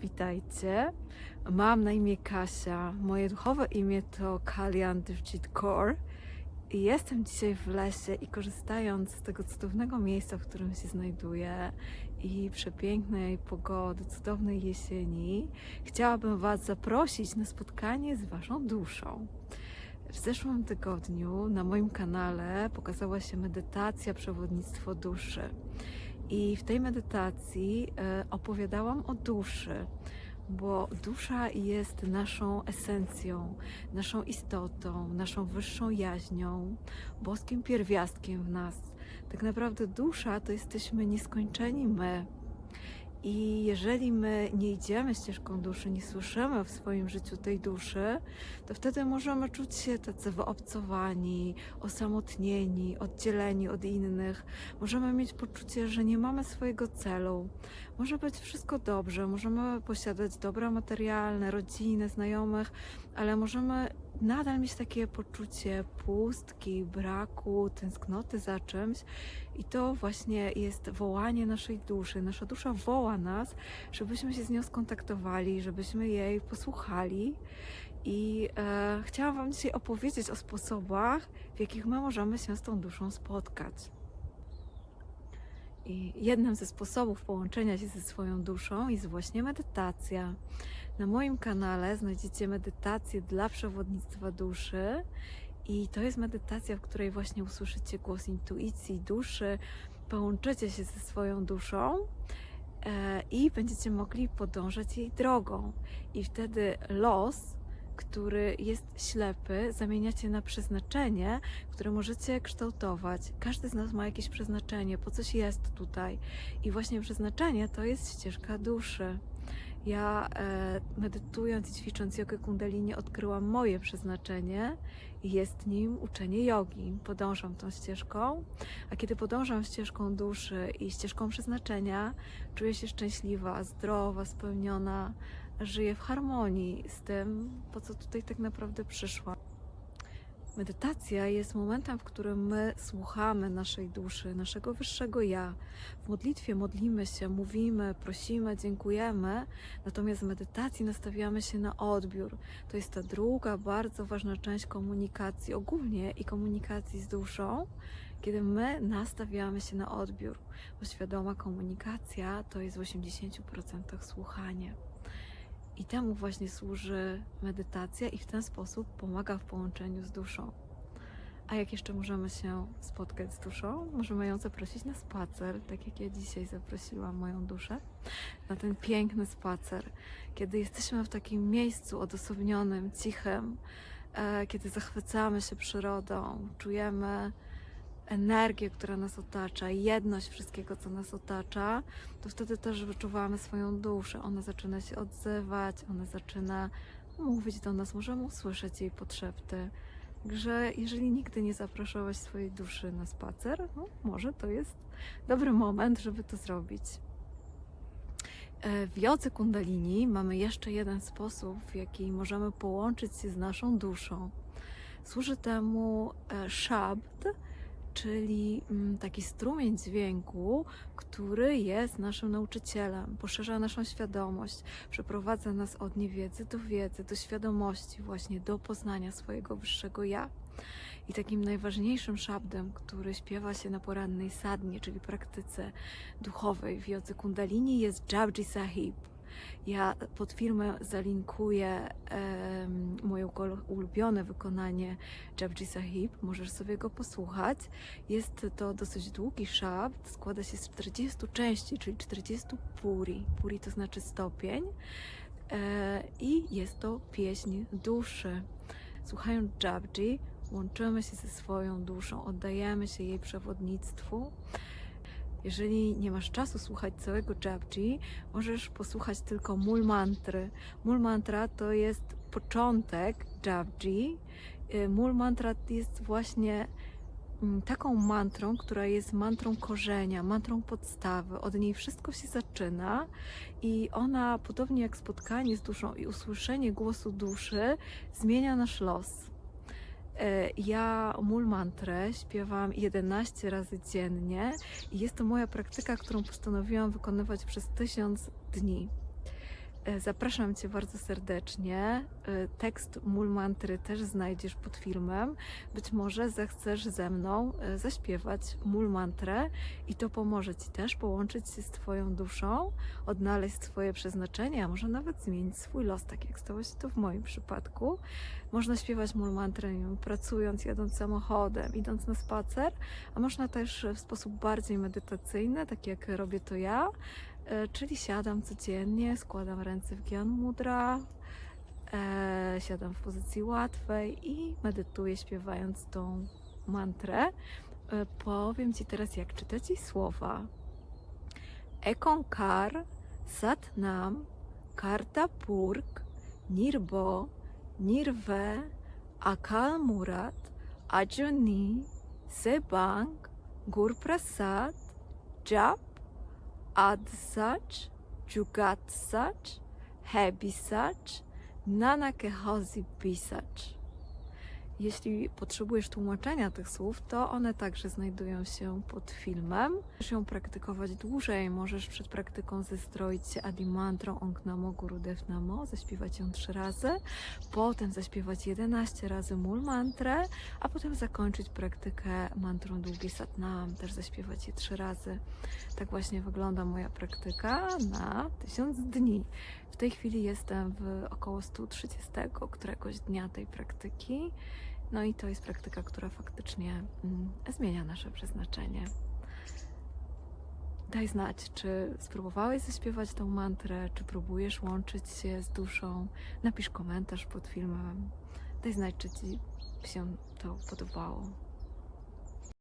Witajcie. Mam na imię Kasia. Moje duchowe imię to Kalian Devjit Kaur. I jestem dzisiaj w lesie i korzystając z tego cudownego miejsca, w którym się znajduję i przepięknej pogody, cudownej jesieni, chciałabym Was zaprosić na spotkanie z Waszą duszą. W zeszłym tygodniu na moim kanale pokazała się medytacja przewodnictwo duszy. I w tej medytacji e, opowiadałam o duszy, bo dusza jest naszą esencją, naszą istotą, naszą wyższą jaźnią, boskim pierwiastkiem w nas. Tak naprawdę dusza to jesteśmy nieskończeni my. I jeżeli my nie idziemy ścieżką duszy, nie słyszymy w swoim życiu tej duszy, to wtedy możemy czuć się tacy wyobcowani, osamotnieni, oddzieleni od innych. Możemy mieć poczucie, że nie mamy swojego celu. Może być wszystko dobrze, możemy posiadać dobra materialne, rodzinę, znajomych, ale możemy nadal mieć takie poczucie pustki, braku, tęsknoty za czymś. I to właśnie jest wołanie naszej duszy. Nasza dusza woła nas, żebyśmy się z nią skontaktowali, żebyśmy jej posłuchali. I e, chciałam Wam dzisiaj opowiedzieć o sposobach, w jakich my możemy się z tą duszą spotkać. I jednym ze sposobów połączenia się ze swoją duszą jest właśnie medytacja. Na moim kanale znajdziecie medytację dla przewodnictwa duszy. I to jest medytacja, w której właśnie usłyszycie głos intuicji, duszy, połączycie się ze swoją duszą e, i będziecie mogli podążać jej drogą. I wtedy los, który jest ślepy, zamieniacie na przeznaczenie, które możecie kształtować. Każdy z nas ma jakieś przeznaczenie, po coś jest tutaj. I właśnie przeznaczenie to jest ścieżka duszy. Ja e, medytując i ćwicząc jogę kundalini odkryłam moje przeznaczenie i jest nim uczenie jogi. Podążam tą ścieżką, a kiedy podążam ścieżką duszy i ścieżką przeznaczenia, czuję się szczęśliwa, zdrowa, spełniona, żyję w harmonii z tym, po co tutaj tak naprawdę przyszłam. Medytacja jest momentem, w którym my słuchamy naszej duszy, naszego wyższego ja. W modlitwie modlimy się, mówimy, prosimy, dziękujemy, natomiast w medytacji nastawiamy się na odbiór. To jest ta druga bardzo ważna część komunikacji ogólnie i komunikacji z duszą, kiedy my nastawiamy się na odbiór. Bo świadoma komunikacja to jest w 80% słuchanie. I temu właśnie służy medytacja i w ten sposób pomaga w połączeniu z duszą. A jak jeszcze możemy się spotkać z duszą? Możemy ją zaprosić na spacer, tak jak ja dzisiaj zaprosiłam moją duszę, na ten piękny spacer, kiedy jesteśmy w takim miejscu odosobnionym, cichym, e, kiedy zachwycamy się przyrodą, czujemy energię, która nas otacza, jedność wszystkiego, co nas otacza, to wtedy też wyczuwamy swoją duszę. Ona zaczyna się odzywać, ona zaczyna mówić do nas, możemy usłyszeć jej potrzeby. Także jeżeli nigdy nie zapraszałaś swojej duszy na spacer, no może to jest dobry moment, żeby to zrobić. E, W jodze kundalini mamy jeszcze jeden sposób, w jaki możemy połączyć się z naszą duszą. Służy temu e, szabd, czyli mm, taki strumień dźwięku, który jest naszym nauczycielem, poszerza naszą świadomość, przeprowadza nas od niewiedzy do wiedzy, do świadomości, właśnie do poznania swojego wyższego ja. I takim najważniejszym szabdem, który śpiewa się na porannej sadnie, czyli praktyce duchowej w jodze kundalini, jest Japji Sahib. Ja pod filmem zalinkuję em, moje ulubione wykonanie Japji Sahib. Możesz sobie go posłuchać. Jest to dosyć długi szabd, składa się z 40 części, czyli 40 puri. Puri to znaczy stopień. E, I jest to pieśń duszy. Słuchając Japji, łączymy się ze swoją duszą, oddajemy się jej przewodnictwu. Jeżeli nie masz czasu słuchać całego Japji, możesz posłuchać tylko mul mantry. Mul mantra to jest początek Japji. Y, Mul mantra jest właśnie mm, taką mantrą, która jest mantrą korzenia, mantrą podstawy. Od niej wszystko się zaczyna i ona, podobnie jak spotkanie z duszą i usłyszenie głosu duszy, zmienia nasz los. E, Ja mul mantrę śpiewam 11 razy dziennie i jest to moja praktyka, którą postanowiłam wykonywać przez tysiąc dni. E, Zapraszam Cię bardzo serdecznie. E, Tekst mul mantry też znajdziesz pod filmem. Być może zechcesz ze mną zaśpiewać mul mantrę i to pomoże Ci też połączyć się z Twoją duszą, odnaleźć swoje przeznaczenie, a może nawet zmienić swój los, tak jak stało się to w moim przypadku. Można śpiewać mul mantrę pracując, jadąc samochodem, idąc na spacer, a można też w sposób bardziej medytacyjny, tak jak robię to ja, E, czyli siadam codziennie, składam ręce w Gyan Mudra, e, siadam w pozycji łatwej i medytuję śpiewając tą mantrę. E, powiem Ci teraz, jak czytać jej słowa. Ekonkar, Satnam, Kartapurk, Nirbo, Նիրվե, Ակամուրատ, Աջոնի, Սեբանկ, Գուրպրասատ, Ջապ, Ադսաչ, Ջուգատսաչ, Հեբիսաչ, Նանակե հազի բիսաչ Jeśli potrzebujesz tłumaczenia tych słów, to one także znajdują się pod filmem. Możesz ją praktykować dłużej, możesz przed praktyką zestroić się Adimantrą Ong Namo Guru Dev Namo, zaśpiewać ją trzy razy, potem zaśpiewać 11 razy Mul Mantrę, a potem zakończyć praktykę mantrą Długi Satnam, też zaśpiewać je trzy razy. Tak właśnie wygląda moja praktyka na tysiąc dni. W tej chwili jestem w około 130 któregoś dnia tej praktyki. No i to jest praktyka, która faktycznie mm, zmienia nasze przeznaczenie. Daj znać, czy spróbowałeś zaśpiewać tą mantrę, czy próbujesz łączyć się z duszą. Napisz komentarz pod filmem. Daj znać, czy Ci się to podobało.